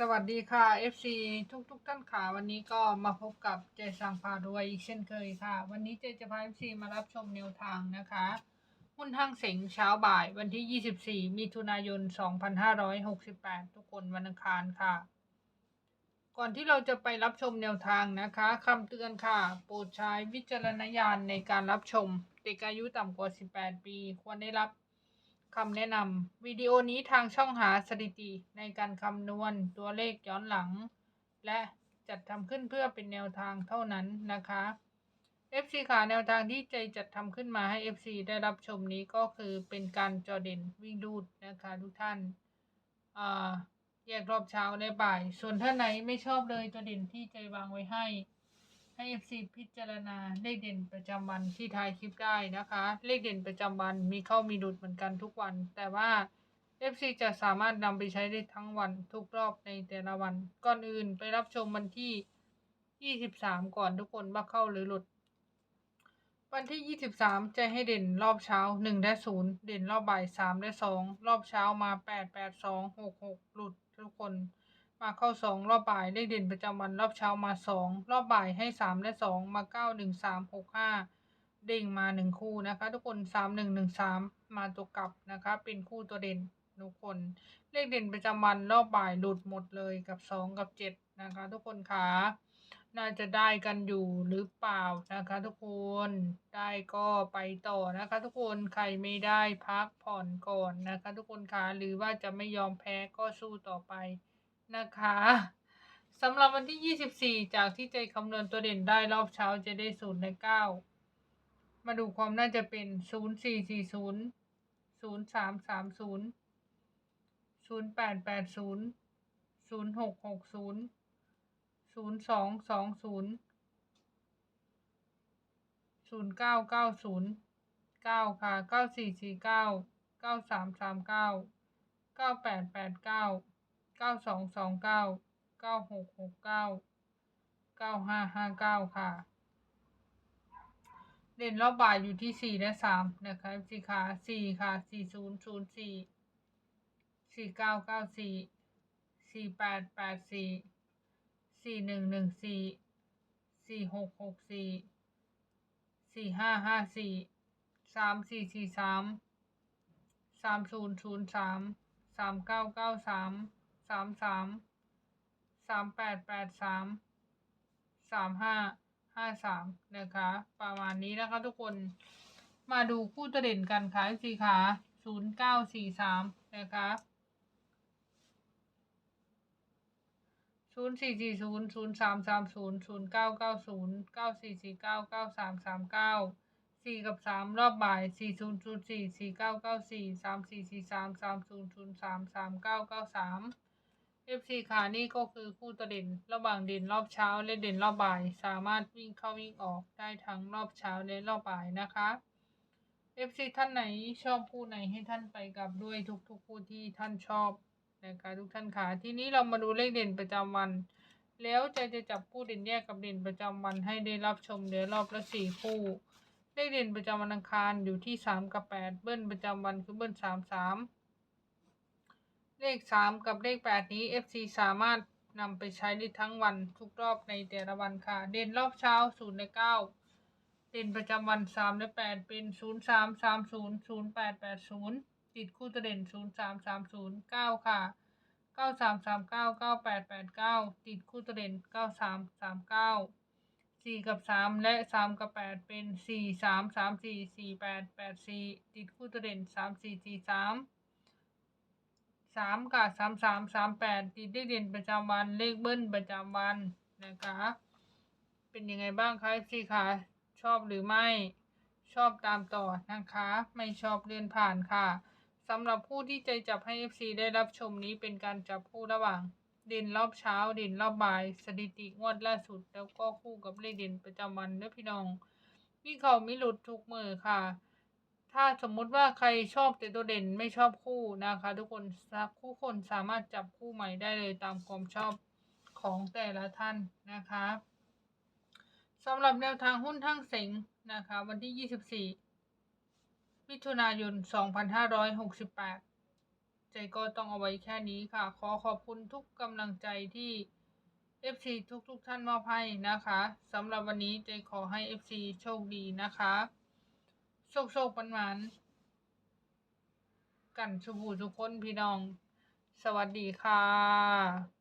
สวัสดีค่ะ FC ทุกทุกๆท่านค่ะ วันนี้ก็มาพบกับเจสังพารวยอีกเช่นเคยค่ะ วันนี้เจจะพา FC มารับชมแนวทางนะคะ หุ้นห้างเสงเช้าบ่ายวันที่ 24 มิถุนายน 2568 ทุกคนวันอังคารค่ะ ก่อนที่เราจะไปรับชมแนวทางนะคะคำเตือนค่ะ โปรดใช้วิจารณญาณในการรับชม เด็กอายุต่ำกว่า 18 ปี ควรได้รับ คำแนะนำวิดีโอนี้ทางช่องหาสถิติในการคำนวณตัวเลขย้อนหลัง และจัดทำขึ้นเพื่อเป็นแนวทางเท่านั้นนะคะ FC ค่ะแนวทางที่ใจจัดทำขึ้นมาให้ FC ได้รับชมนี้ก็คือเป็นการจอเด่นวิ่งดูดนะคะทุกท่านอ่าแยกรอบเช้าและบ่าย ส่วนท่านไหนไม่ชอบเลยตัวเด่นที่ใจวางไว้ให้ ให้ FC พิจารณาเลขเด่นประจำวันที่ทายคลิปได้นะคะ เลขเด่นประจำวันมีเข้ามีหลุดเหมือนกันทุกวัน แต่ว่า FC จะสามารถนำไปใช้ได้ทั้งวันทุกรอบในแต่ละวัน ก่อนอื่นไปรับชมวันที่ 23 ก่อนทุกคนว่าเข้าหรือหลุด วันที่ 23 จะให้เด่นรอบเช้า 1 และ 0 เด่นรอบบ่าย 3 และ 2 รอบเช้ามา 8 8 2 6 6 หลุดทุกคน มาเข้า2รอบบ่ายเลขเด่นประจำวันรอบเช้ามา2รอบบ่ายให้3และ2มา9 1 3 6 5เด้งมา1คู่นะคะ ทุกคน3 1 1 3มมาตัวกลับนะคะ เป็นคู่ตัวเด่นทุกคนเลขเด่นประจำวันรอบบ่ายหลุดหมดเลยกับ2กับ7นะคะ ทุกคนค่ะน่าจะได้กันอยู่หรือเปล่านะคะ ทุกคนได้ก็ไปต่อนะคะ ทุกคนใครไม่ได้พักผ่อนก่อนนะคะ ทุกคนคะหรือว่าจะไม่ยอมแพ้ก็สู้ต่อไป นะคะสำหรับวันที่ 24 จากที่ใจคำนวณตัวเด่นได้รอบเช้าจะได้ศูนย์ในเก้ามาดูความน่าจะเป็น 0 4 4 0 0 3 3 0 0 8 8 0 0 6 6 0ศูนย์สองสองศูนย์ศูนย์เก้าเก้าศูนย์เก้าค่ะเก้าสี่สี่ เก้าสามสามเก้าเก้าแปดแปดเก้าเก้าสองสองเก้าเก้าหกหกเก้าเก้าห้าห้าเก้าค่ะ เด่นรอบบ่ายอยู่ที่สี่และสามนะคะสี่ค่ะสี่ค่ะสี่ศูนย์ศูนย์สี่สี่เก้าเก้าสี่สี่แปดแปดสี่สี่หนึ่งหนึ่งสี่สี่หกหกสี่สี่ห้าห้าสี่สามสี่สี่สามสามศูนย์ศูนย์สามสามเก้าเก้าสาม สามสามสามแปดแปดสามสามห้าห้าสามนะคะ ประมาณนี้นะคะทุกคนมาดูคู่ตัวเด่นกันค่ะสี่ขาศูนย์เก้าสี่สามนะคะศูนย์สี่สี่ศูนย์ศูนย์สามสามศูนย์ศูนย์เก้าเก้าศูนย์เก้าสี่สี่เก้าเก้าสามสามเก้าสี่กับสามรอบบ่ายสี่ศูนย์ศูนย์สี่สี่เก้าเก้าสี่สามสี่สี่สามสามศูนย์ศูนย์สามสามเก้าเก้าสาม เอฟซีขานี่ก็คือคู่ตัวเด่น ระหว่างเด่นรอบเช้าและเด่นรอบบ่าย สามารถวิ่งเข้าวิ่งออกได้ทั้งรอบเช้าและรอบบ่ายนะคะเอฟซีท่านไหนชอบคู่ไหนให้ท่านไปกับด้วยทุกๆคู่ที่ท่านชอบนะคะทุกท่านค่ะทีนี้เรามาดูเลขเด่นประจำวัน แล้วใจจะจับคู่เด่นแยกกับเด่นประจำวันให้ได้รับชมเดี๋ยวรอบละสี่คู่เลขเด่นประจำวันอังคารอยู่ที่สามกับแปดเบิ้ลประจำวันคือเบิ้ลสามสาม เลขสามกับเลขแปดนี้ FC สามารถนำไปใช้ได้ทั้งวันทุกรอบในแต่ละวันค่ะ เด่นรอบเช้าศูนย์ในเก้าเด่นประจำวันสามและแปดเป็นศูนย์สามสามศูนย์ศูนย์แปดแปดศูนย์ติดคู่ตัวเด่นศูนย์สามสามศูนย์เก้าค่ะเก้าสามสามเก้าเก้าแปดแปดเก้าติดคู่ตัวเด่นเก้าสามสามเก้าสี่กับสามและสามกับแปดเป็นสี่สามสามสี่สี่แปดแปดสี่ติดคู่ตัวเด่นสามสี่ สามสามกับสามสามสามแปดติดเลขเด่นประจำวันเลขเบิ้ลประจำวันนะคะ เป็นยังไงบ้างคะสี่ค่ะชอบหรือไม่ชอบตามต่อนะคะ ไม่ชอบเลื่อนผ่านค่ะสำหรับผู้ที่ใจจับให้ FC ได้รับชมนี้เป็นการจับคู่ระหว่าง เด่นรอบเช้า เด่นรอบบ่าย สถิติงวดล่าสุด แล้วก็คู่กับเลขเด่นประจำวันเด้อพี่น้องมีเขามีหลุดทุกมือค่ะ ถ้าสมมุติว่าใครชอบแต่ตัวเด่นไม่ชอบคู่นะคะ ทุกคนคู่คนสามารถจับคู่ใหม่ได้เลยตามความชอบของแต่ละท่านนะคะสำหรับแนวทางหุ้นทั้งเสงนะคะ วันที่ 24 มิถุนายน 2568 ใจก็ต้องเอาไว้แค่นี้ค่ะ ขอขอบคุณทุกกำลังใจที่ FC ทุกๆทท่านมอบให้นะคะสำหรับวันนี้ใจขอให้ FC โชคดีนะคะ โชคๆปันหวานกันสบู่ทุกคนพี่น้อง สวัสดีค่ะ